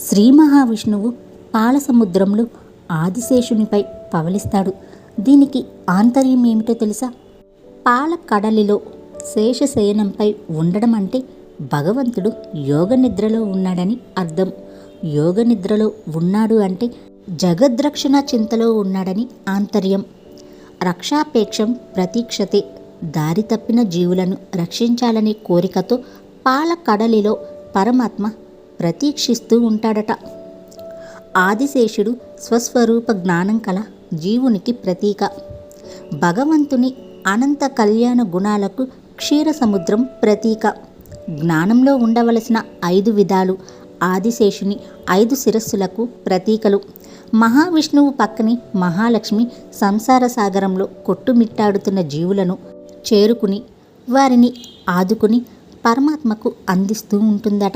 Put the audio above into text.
శ్రీ మహావిష్ణువు పాలసముద్రంలో ఆదిశేషునిపై పవలిస్తాడు. దీనికి ఆంతర్యం ఏమిటో తెలుసా? పాల కడలిలో శేషశయనంపై ఉండడం అంటే భగవంతుడు యోగ నిద్రలో ఉన్నాడని అర్థం. యోగ నిద్రలో ఉన్నాడు అంటే జగద్రక్షణ చింతలో ఉన్నాడని ఆంతర్యం. రక్షాపేక్షం ప్రతీక్షతే దారి తప్పిన జీవులను రక్షించాలనే కోరికతో పాల కడలిలో పరమాత్మ ప్రతీక్షిస్తూ ఉంటాడట. ఆదిశేషుడు స్వస్వరూప జ్ఞానం కల జీవునికి ప్రతీక. భగవంతుని అనంత కళ్యాణ గుణాలకు క్షీర సముద్రం ప్రతీక. జ్ఞానంలో ఉండవలసిన ఐదు విధాలు ఆదిశేషుని ఐదు శిరస్సులకు ప్రతీకలు. మహావిష్ణువు పక్కని మహాలక్ష్మి సంసార సాగరంలో కొట్టుమిట్టాడుతున్న జీవులను చేరుకుని వారిని ఆదుకుని పరమాత్మకు అందిస్తూ ఉంటుందట.